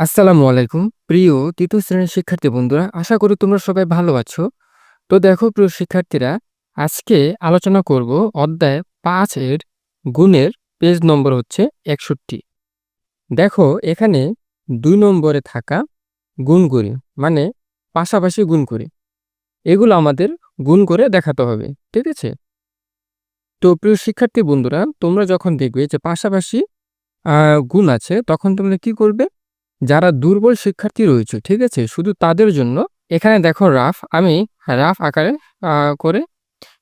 আসসালামু আলাইকুম। প্রিয় তৃতীয় শ্রেণির শিক্ষার্থী বন্ধুরা, আশা করি তোমরা সবাই ভালো আছো। তো দেখো প্রিয় শিক্ষার্থীরা, আজকে আলোচনা করব অধ্যায় পাঁচ এর গুণের পেজ নম্বর হচ্ছে একষট্টি। দেখো এখানে দুই নম্বরে থাকা গুণ করি মানে পাশাপাশি গুণ করি এগুলো আমাদের গুণ করে দেখাতে হবে, ঠিক আছে? তো প্রিয় শিক্ষার্থী বন্ধুরা, তোমরা যখন দেখবে যে পাশাপাশি গুণ আছে, তখন তোমরা কি করবে? যারা দুর্বল শিক্ষার্থী রয়েছে, ঠিক আছে? শুধু তাদের জন্য। এখানে দেখো রাফ, আমি রাফ আকারে করে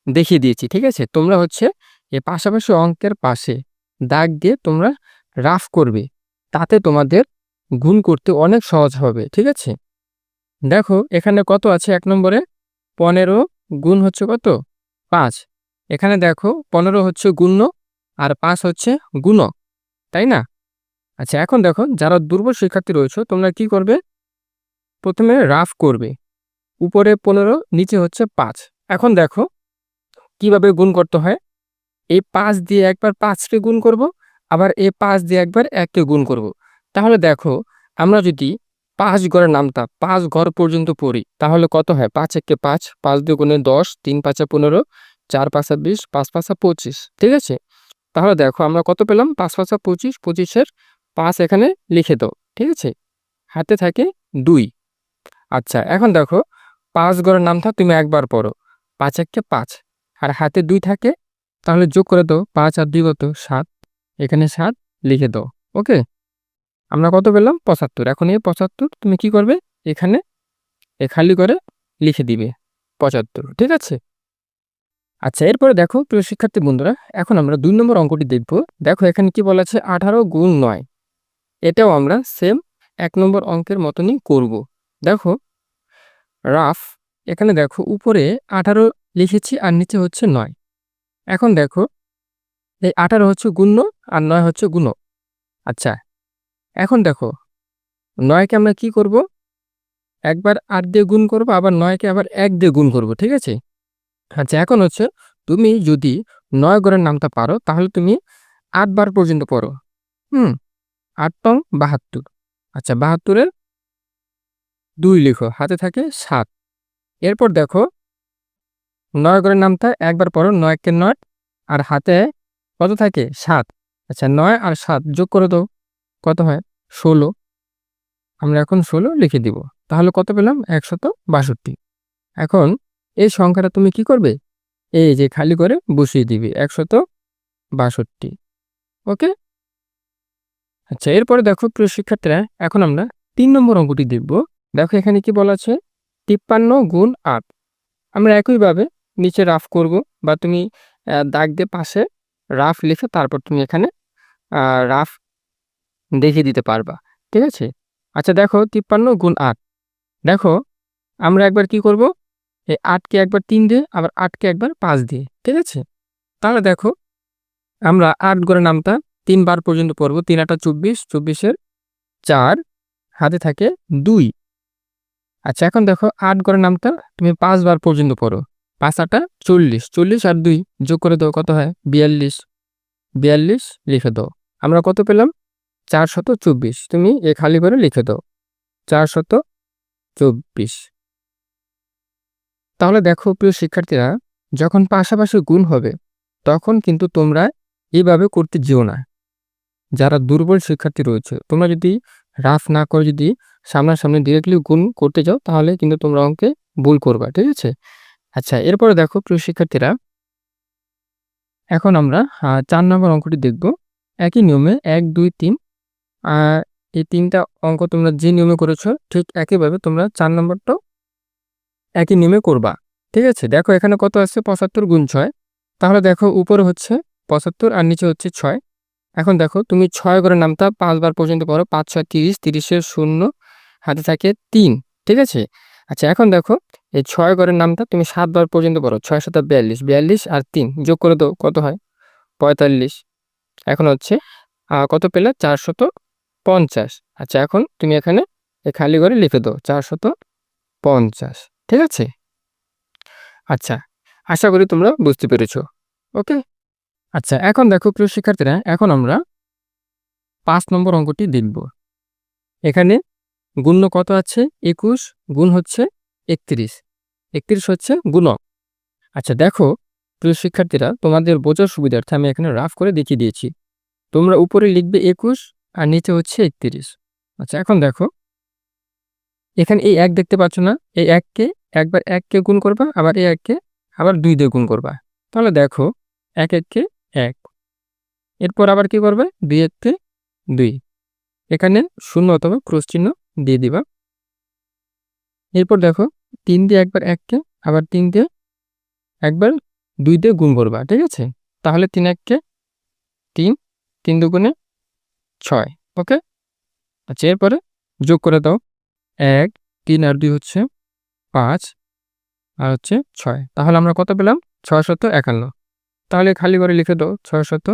দেখিয়ে দিয়েছি, ঠিক আছে? তোমরা হচ্ছে এ পাশাপাশি অঙ্কের পাশে দাগ দিয়ে তোমরা রাফ করবে। তাতে তোমাদের গুণ করতে অনেক সহজ হবে, ঠিক আছে? দেখো, এখানে কত আছে? এক নম্বরে পনেরো গুণ হচ্ছে কত? পাঁচ। এখানে দেখো, পনেরো হচ্ছে গুণ্য আর পাঁচ হচ্ছে গুণক, তাই না? আচ্ছা এখন দেখো, যারা দুর্বল শিক্ষার্থী রয়েছে, তোমরা কি করবে? প্রথমে রাফ করবে। উপরে পনেরো, নিচে হচ্ছে পাঁচ। এখন দেখো, কীভাবে গুণ করতে হয়? এই পাঁচ দিয়ে একবার পাঁচকে গুণ করব, আবার এই পাঁচ দিয়ে একবার এককে গুণ করব। তাহলে দেখো, আমরা যদি পাঁচ ঘরের নামতা পাঁচ ঘর পর্যন্ত পড়ি, তাহলে কত হয়? পাঁচ একে পাঁচ পাঁচ দিয়ে গুণে দশ, তিন পাঁচা পনেরো, চার পাঁচা বিশ, পাঁচ পাঁচা পঁচিশ। ঠিক আছে? তাহলে দেখো, আমরা কত পেলাম? পাঁচ পাঁচা পঁচিশ, পঁচিশের পাঁচ এখানে লিখে দাও, ঠিক আছে? হাতে থাকে দুই। আচ্ছা এখন দেখো, পাঁচ ঘরের নামটা তুমি একবার পড়ো। পাঁচ একে পাঁচ। আর হাতে দুই থাকে, তাহলে যোগ করে দাও, পাঁচ আর দুই কত? সাত। এখানে সাত, লিখে দাও, ওকে? আমরা কত পেলাম? পঁচাত্তর। এখন এই পঁচাত্তর তুমি কি করবে? এখানে এ খালি করে লিখে দিবে, পঁচাত্তর, ঠিক আছে? আচ্ছা এরপরে দেখো, প্রিয় শিক্ষার্থী বন্ধুরা, এখন আমরা দুই নম্বর অঙ্কটি দেখব। দেখো, এখানে কি বলা আছে? আঠারো গুণ নয়। এটাও আমরা সেম এক নম্বর অঙ্কের মতনই করব। দেখো রাফ এখানে দেখো উপরে আঠারো লিখেছি আর নিচে হচ্ছে নয়। এখন দেখো, এই আঠারো হচ্ছে গুণ্য আর নয় হচ্ছে গুণ। আচ্ছা এখন দেখো, নয়কে আমরা কি করব? একবার আট দিয়ে গুণ করব, আবার নয়কে আবার এক দিয়ে গুণ করব, ঠিক আছে? আচ্ছা এখন হচ্ছে তুমি যদি নয় গড়ের নামটা পারো, তাহলে তুমি আটবার পর্যন্ত পড়ো। হুম আট টং বাহাত্তর। আচ্ছা বাহাত্তরের দুই লিখো, হাতে থাকে সাত। এরপর দেখো, নয় গড়ের নামটা একবার পড়ো নয়কে নয়, আর হাতে কত থাকে? সাত। আচ্ছা নয় আর সাত যোগ করে দাও, কত হয়? ষোলো। আমরা এখন ষোলো লিখে দিব। তাহলে কত পেলাম? একশত বাষট্টি। এখন এই সংখ্যাটা তুমি কি করবে? এই যে খালি করে বসিয়ে দিবে, একশত বাষট্টি। ওকে? আচ্ছা এরপরে দেখো প্রিয় শিক্ষার্থীরা, এখন আমরা তিন নম্বর অঙ্কটি দেখব। দেখো এখানে কি বলা আছে? তিপ্পান্ন গুণ আট। আমরা একইভাবে নিচে রাফ করব বা তুমি দাগ দিয়ে পাশে রাফ লিখে তারপর তুমি এখানে রাফ দেখিয়ে দিতে পারবা। ঠিক আছে? আচ্ছা দেখো তিপ্পান্ন গুণ আট। দেখো, আমরা একবার কি করব? এই আটকে একবার তিন দিয়ে, আবার আটকে একবার পাঁচ দিয়ে। ঠিক আছে? তাহলে দেখো, আমরা আট গড়ে নামটা তিনবার পর্যন্ত পড়ব। তিন আটা চব্বিশ, চব্বিশের চার, হাতে থাকে দুই। আচ্ছা এখন দেখো আট গড়ের নামটা তুমি পাঁচবার পর্যন্ত পড়ো। পাঁচ আটা চল্লিশ চল্লিশ আর দুই যোগ করে দাও কত হয়? বিয়াল্লিশ। বিয়াল্লিশ লিখে দাও। আমরা কত পেলাম? চার শত চব্বিশ। তুমি এ খালি করে লিখে দাও। চার শত চব্বিশ। তাহলে দেখো প্রিয় শিক্ষার্থীরা, যখন পাশাপাশি গুণ হবে, তখন কিন্তু তোমরা এইভাবে করতে যেও না। যারা দুর্বল শিক্ষার্থী রয়েছে, তোমরা যদি রাফ না করে যদি সামনাসামনি ডিরেক্টলি গুণ করতে যাও, তাহলে কিন্তু তোমরা অঙ্কে ভুল করবা, ঠিক আছে? আচ্ছা এরপরে দেখো প্রিয় শিক্ষার্থীরা, এখন আমরা চার নম্বর অঙ্কটি দেখব। একই নিয়মে এক, দুই, তিন এই তিনটা অঙ্ক তোমরা যে নিয়মে করেছ, ঠিক একইভাবে তোমরা চার নম্বরটাও একই নিয়মে করবা, ঠিক আছে? দেখো এখানে কত আছে? পঁচাত্তর গুণ ছয়। তাহলে দেখো উপরে হচ্ছে পঁচাত্তর আর নিচে হচ্ছে ছয়। এখন দেখো, তুমি ছয় করে নামতা পাঁচবার পর্যন্ত পড়ো, পাঁচ, ছয়, তিরিশ, তিরিশের শূন্য, হাতে থাকে তিন, ঠিক আছে? আচ্ছা এখন দেখো, এই ছয় ঘরের নামটা তুমি সাতবার পর্যন্ত পড়ো, ছয় সাত বিয়াল্লিশ বিয়াল্লিশ আর তিন, যোগ করে দাও, কত হয়? পঁয়তাল্লিশ। এখন হচ্ছে কত পেলে? চারশত পঞ্চাশ। আচ্ছা এখন তুমি এখানে এই খালি ঘরে লিখে দাও, চারশত পঞ্চাশ, ঠিক আছে? আচ্ছা আশা করি তোমরা বুঝতে পেরেছ, ওকে? আচ্ছা এখন দেখো প্রিয় শিক্ষার্থীরা, এখন আমরা পাঁচ নম্বর অঙ্কটি দেখব। এখানে গুণ্য কত আছে? একুশ গুণ হচ্ছে একত্রিশ। একত্রিশ হচ্ছে গুণক। আচ্ছা দেখো প্রিয় শিক্ষার্থীরা, তোমাদের বোঝার সুবিধার্থে আমি এখানে রাফ করে দেখিয়ে দিয়েছি। তোমরা উপরে লিখবে একুশ আর নিচে হচ্ছে একত্রিশ। আচ্ছা এখন দেখো। এখানে এই এক দেখতে পাচ্ছ না? এই এককে একবার এককে গুণ করবা, আবার এই এককে আবার দুই দিয়ে গুণ করবা। তাহলে দেখো, এক এককে এক এরপর আবার কি করবে? দুই এককে দুই। এখানে শূন্য অথবা ক্রস চিহ্ন দিয়ে দিবা। এরপর দেখো, তিন দিয়ে একবার এককে, আবার তিন দিয়ে একবার দুই দিয়ে গুণ করবা, ঠিক আছে? তাহলে তিন এককে তিন তিন দুগুণে ছয়, ওকে? আচ্ছা এরপরে যোগ করে দাও। এক, তিন আর দুই হচ্ছে পাঁচ, আর হচ্ছে ছয়। তাহলে আমরা কত পেলাম? ছয় শত একান্ন। তাহলে খালি করে লিখে দাও, ছয় শত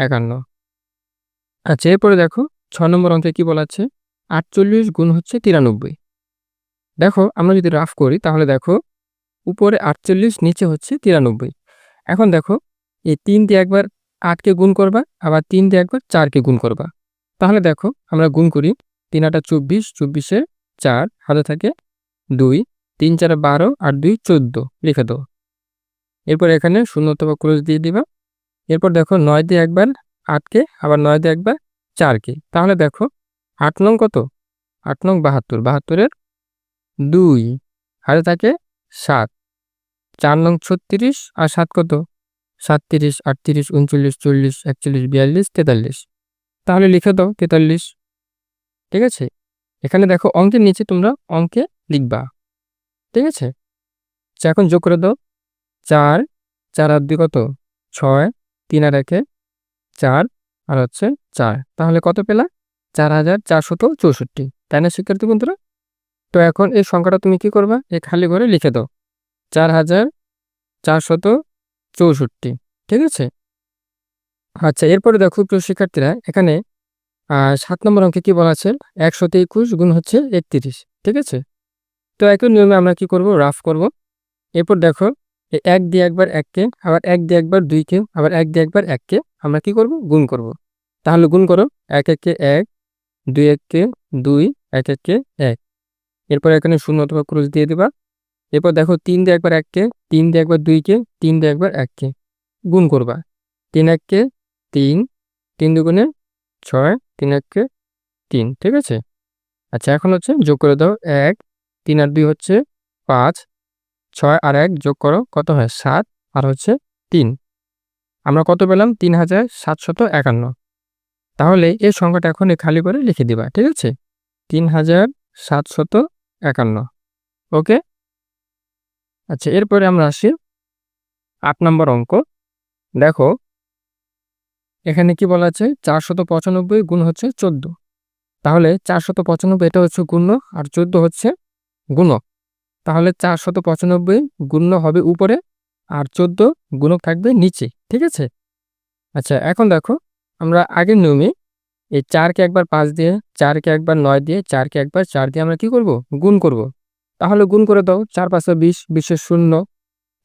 একান্ন। আচ্ছা এরপরে দেখো ছ নম্বর অঙ্কে কি বলা আছে? আটচল্লিশ গুণ হচ্ছে তিরানব্বই। দেখো, আমরা যদি রাফ করি, তাহলে দেখো, উপরে আটচল্লিশ, নিচে হচ্ছে তিরানব্বই। এখন দেখো, এই তিন দিয়ে একবার আটকে গুণ করবা, আবার তিন দিয়ে একবার চারকে গুণ করবা। তাহলে দেখো, আমরা গুণ করি, তিন আটা চব্বিশ, চব্বিশে চার, হাতে থাকে দুই, তিন চারে বারো, আর দুই চোদ্দ, লিখে দাও। এরপর এখানে শূন্য অথবা ক্লোজ দিয়ে দিবা। এরপর দেখো নয় দিয়ে একবার আটকে আবার নয় দিয়ে একবার চারকে তাহলে দেখো আট নং কত? আট নং বাহাত্তর। বাহাত্তরের দুই হাতে থাকে সাত। চার নং ছত্রিশ আর সাত কত? সাতত্রিশ আটত্রিশ উনচল্লিশ চল্লিশ একচল্লিশ বিয়াল্লিশ তেতাল্লিশ। তাহলে লিখে দাও তেতাল্লিশ। ঠিক আছে? এখানে দেখো অঙ্কের নিচে তোমরা অঙ্কে লিখবা। ঠিক আছে? আচ্ছা, এখন যোগ করে দাও। চার চার আর দুই কত? ছয় তিন আর একে চার, আর হচ্ছে চার। তাহলে কত পেলা? চার হাজার চারশত চৌষট্টি। তাই না, শিক্ষার্থী বন্ধুরা? তো এখন এই সংখ্যাটা তুমি কি করবা? এই খালি ঘরে লিখে দাও। চার হাজার চারশত চৌষট্টি। ঠিক আছে? আচ্ছা এরপরে দেখো প্রিয় শিক্ষার্থীরা, এখানে সাত নম্বর অঙ্কে কি বলা আছে? একশত একুশ গুণ হচ্ছে একত্রিশ। ঠিক আছে? তো একই নিয়মে আমরা কি করব? রাফ করব। এরপর দেখো এক দিয়ে একবার এককে আবার এক দিয়ে একবার দুইকে আবার এক দিয়ে একবার এককে আমরা কি করব? গুণ করব। তাহলে গুণ করো, এক একে এক, দুই এককে দুই, এক এককে এক। এরপর এখানে শূন্য অথবা ক্রুজ দিয়ে দিবা। এরপর দেখো তিন দিয়ে একবার এককে তিন দিয়ে একবার দুইকে তিন দিয়ে একবার এককে গুণ করবা। তিন এককে তিন তিন দুগুণে ছয়, তিন এককে তিন, ঠিক আছে? আচ্ছা এখন হচ্ছে যোগ করে দাও, এক, তিন আর দুই হচ্ছে পাঁচ ছয় আর এক যোগ করো, কত হয়? সাত, আর হচ্ছে তিন। আমরা কত পেলাম? তিন হাজার সাতশত একান্ন। তাহলে এই সংখ্যাটা এখন খালি করে লিখে দিবা, ঠিক আছে? তিন হাজার সাতশত একান্ন। ওকে? আচ্ছা এরপরে আমরা আসি আট নম্বর অঙ্ক। দেখো, এখানে কি বলা আছে? চারশত পঁচানব্বই গুণ হচ্ছে চোদ্দ। তাহলে চারশত পঁচানব্বই এটা হচ্ছে গুণ আর চোদ্দ হচ্ছে গুণক। তাহলে চারশত পঁচানব্বই গুণ্য হবে উপরে আর চোদ্দ গুণক থাকবে নিচে, ঠিক আছে? আচ্ছা এখন দেখো, আমরা আগের নিয়মে এই চারকে একবার পাঁচ দিয়ে, চারকে একবার নয় দিয়ে, চারকে একবার চার দিয়ে আমরা কি করব? গুণ করব। তাহলে গুণ করে দাও, চার পাঁচশো বিশ বিশের শূন্য,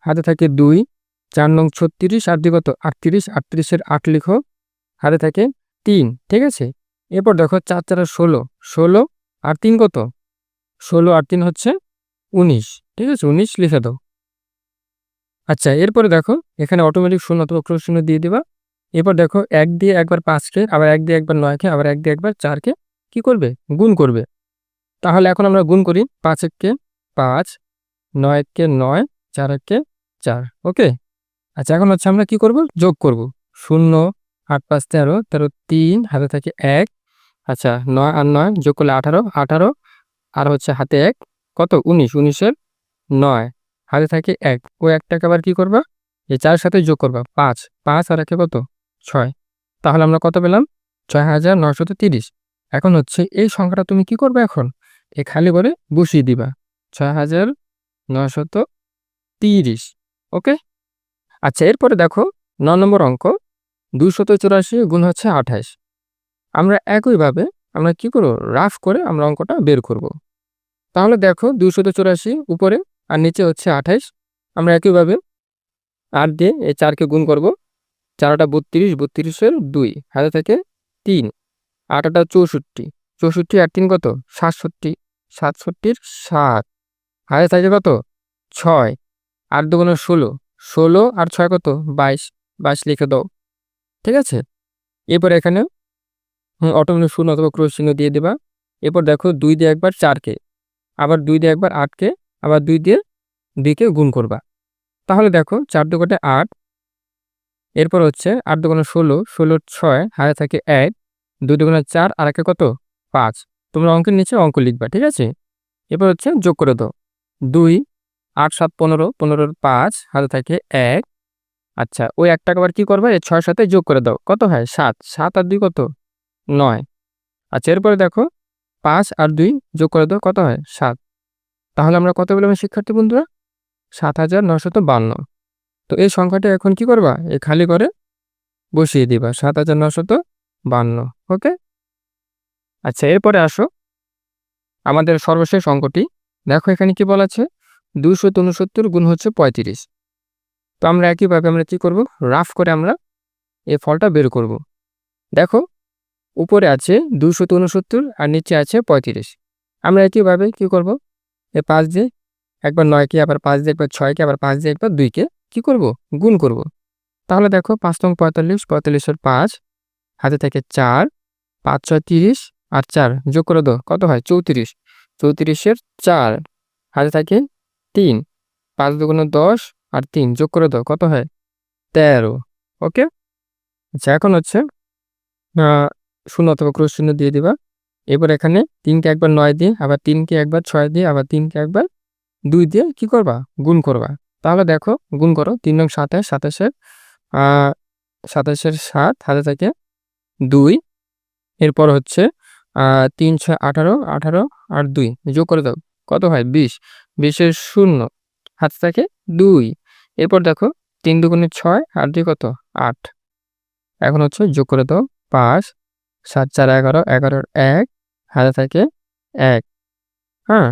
হাতে থাকে দুই, চার নং ছত্রিশ, আর কত আটত্রিশ, আটত্রিশের আট লিখো, হাতে থাকে তিন, ঠিক আছে? এরপর দেখো চার চারা ষোলো ষোলো আর তিন কত? ষোলো আর তিন হচ্ছে উনিশ, ঠিক আছে? উনিশ লিখে দাও। আচ্ছা এরপরে দেখো, এখানে অটোমেটিক শূন্য অথবা শূন্য দিয়ে দিবা। এরপর দেখো, এক দিয়ে একবার পাঁচকে আবার এক দিয়ে একবার নয়কে আবার এক দিয়ে একবার চারকে কি করবে? গুণ করবে। তাহলে এখন আমরা গুণ করি, পাঁচ এককে পাঁচ, নয় এককে নয়, চার এককে চার, ওকে? আচ্ছা এখন হচ্ছে আমরা কি করব? যোগ করব। শূন্য, আট পাঁচ তেরো তেরো তিন, হাতে থাকে এক। আচ্ছা নয়, আর নয় যোগ করলে আঠারো আঠারো, আর হচ্ছে হাতে এক। কত? উনিশ। উনিশের নয়। হাতে থাকে এক। ও একটাকে আবার কি করবা? এই চার সাথে যোগ করবা। পাঁচ। পাঁচ আর একে কত? ছয়। তাহলে আমরা কত পেলাম? ছয় হাজার নশত তিরিশ এখন হচ্ছে এই সংখ্যাটা তুমি কি করবে এখন? এ খালি করে বসিয়ে দিবা। ছয় হাজার নশত তিরিশ ওকে? আচ্ছা এরপরে দেখো ন নম্বর অঙ্ক। দুশত চুরাশি গুণ হচ্ছে আঠাশ। আমরা একইভাবে আমরা কি করব? রাফ করে আমরা অঙ্কটা বের করব। তাহলে দেখো দুশত চুরাশি উপরে আর নিচে হচ্ছে আঠাইশ আমরা একইভাবে আট দিয়ে এই চারকে গুণ করব। চারটা বত্রিশ, বত্রিশের দুই, হাতে থেকে তিন। আটাটা চৌষট্টি। চৌষট্টি আর তিন কত? সাতষট্টি। সাতষট্টির সাত। হাতে থাকে কত? ছয়। আট দুগুণে ষোলো। ষোলো আর ছয় কত? বাইশ। বাইশ লিখে দাও। ঠিক আছে? এরপর এখানে অটোমেটিক শূন্য অথবা ক্রোশ চিহ্ন দিয়ে দেবা। এরপর দেখো দুই দিয়ে একবার চারকে। আবার দুই দিয়ে একবার আটকে আবার দুই দিয়ে দুইকে গুণ করবা। তাহলে দেখো চার দুকোটে আট, এরপর হচ্ছে আট দুগুণে ষোলো ষোলোর ছয়, হাতে থাকে এক, দুই দুগুণে চার, আর একে কত? পাঁচ। তোমরা অঙ্কের নিচে অঙ্ক লিখবা, ঠিক আছে? এরপর হচ্ছে যোগ করে দাও। দুই, আট, সাত, পনেরো, পনেরোর পাঁচ, হাতে থাকে এক। আচ্ছা ওই একটা আবার কী করবা? এই ছয় সাথে যোগ করে দাও। কত হয়? সাত। সাত আর দুই কত? নয়। আচ্ছা এরপরে দেখো পাঁচ আর দুই যোগ করে দেওয়া কত হয়? সাত। তাহলে আমরা কত বললাম শিক্ষার্থী বন্ধুরা? সাত হাজার নশত বান্ন। তো এই সংখ্যাটা এখন কি করবা? এই খালি করে বসিয়ে দিবা। সাত হাজার নশত বান্ন। ওকে? আচ্ছা এরপরে আসো। আমাদের সর্বশেষ অঙ্কটি। দেখো এখানে কি বলা আছে? দুশো উনসত্তর গুণ হচ্ছে পঁয়ত্রিশ। তো আমরা একইভাবে আমরা কি করব? রাফ করে আমরা এই ফলটা বের করব। দেখো উপরে আছে দুশো উনসত্তর আর নিচে আছে পঁয়ত্রিশ। আমরা একইভাবে কি করব? এ পাঁচ দিয়ে একবার নয়কে, আবার পাঁচ দিয়ে একবার ছয়কে, আবার পাঁচ দিয়ে একবার দুইকে কি করব? গুণ করব। তাহলে দেখো পাঁচ তং পঁয়তাল্লিশ, পঁয়তাল্লিশের পাঁচ, হাতে থাকে চার, পাঁচ ছয় তিরিশ আর চার, যোগ করে দো কত হয়? চৌত্রিশ। চৌত্রিশের চার, হাতে থাকে তিন, পাঁচ দুগুণে দশ আর তিন, যোগ করে দাও, কত হয়? তেরো। ওকে? আচ্ছা এখন হচ্ছে শূন্য অথবা ক্রোশ শূন্য দিয়ে দিবা। এবার এখানে তিনকে একবার নয় দিয়ে, আবার তিনকে একবার ছয় দিয়ে, আবার তিনকে একবার দুই দিয়ে কি করবা? গুণ করবা। তাহলে দেখো, গুণ করো, তিন নং সাতাশ, সাতাশের সাতাশের সাত হাতে থাকে দুই। এরপর হচ্ছে তিন ছয় আঠারো আঠারো আর দুই। যোগ করে দাও। কত হয়? বিশ। বিশের শূন্য হাতে থাকে দুই। এরপর দেখো, তিন দুগুণে ছয় আর দুই কত? আট। এখন হচ্ছে যোগ করে দাও, পাঁচ। সাত চার এগারো, এগারোর এক, হাতে থাকে এক। হ্যাঁ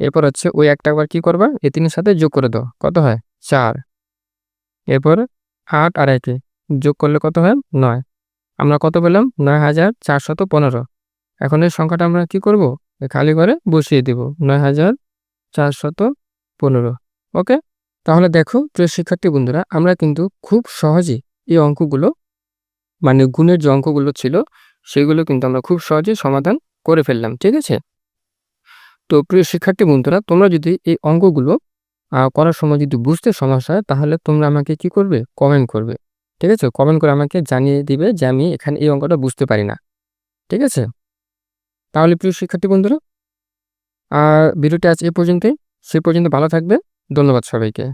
এরপর হচ্ছে ওই একটা আবার কি করবা? এ তিনের সাথে যোগ করে দাও। কত হয়? চার। এরপর আট আর একে যোগ করলে কত হয়? নয়। আমরা কত পেলাম? নয় হাজার চারশত পনেরো। এখন এই সংখ্যাটা আমরা কি করব? খালি করে বসিয়ে দিব। নয় হাজার চারশত পনেরো। ওকে? তাহলে দেখো, প্রিয় শিক্ষার্থী বন্ধুরা, আমরা কিন্তু খুব সহজেই এই অঙ্কগুলো মানে গুণের যে অঙ্কগুলো ছিল সেগুলো কিন্তু আমরা খুব সহজে সমাধান করে ফেললাম, ঠিক আছে? তো প্রিয় শিক্ষার্থী বন্ধুরা, তোমরা যদি এই অঙ্কগুলো করার সময় যদি বুঝতে সমস্যা হয়, তাহলে তোমরা আমাকে কি করবে? কমেন্ট করবে, ঠিক আছে? কমেন্ট করে আমাকে জানিয়ে দিবে যে আমি এখানে এই অঙ্কটা বুঝতে পারি না, ঠিক আছে? তাহলে প্রিয় শিক্ষার্থী বন্ধুরা আর ভিডিওটি আজ এ পর্যন্তই। সে পর্যন্ত ভালো থাকবে। ধন্যবাদ সবাইকে।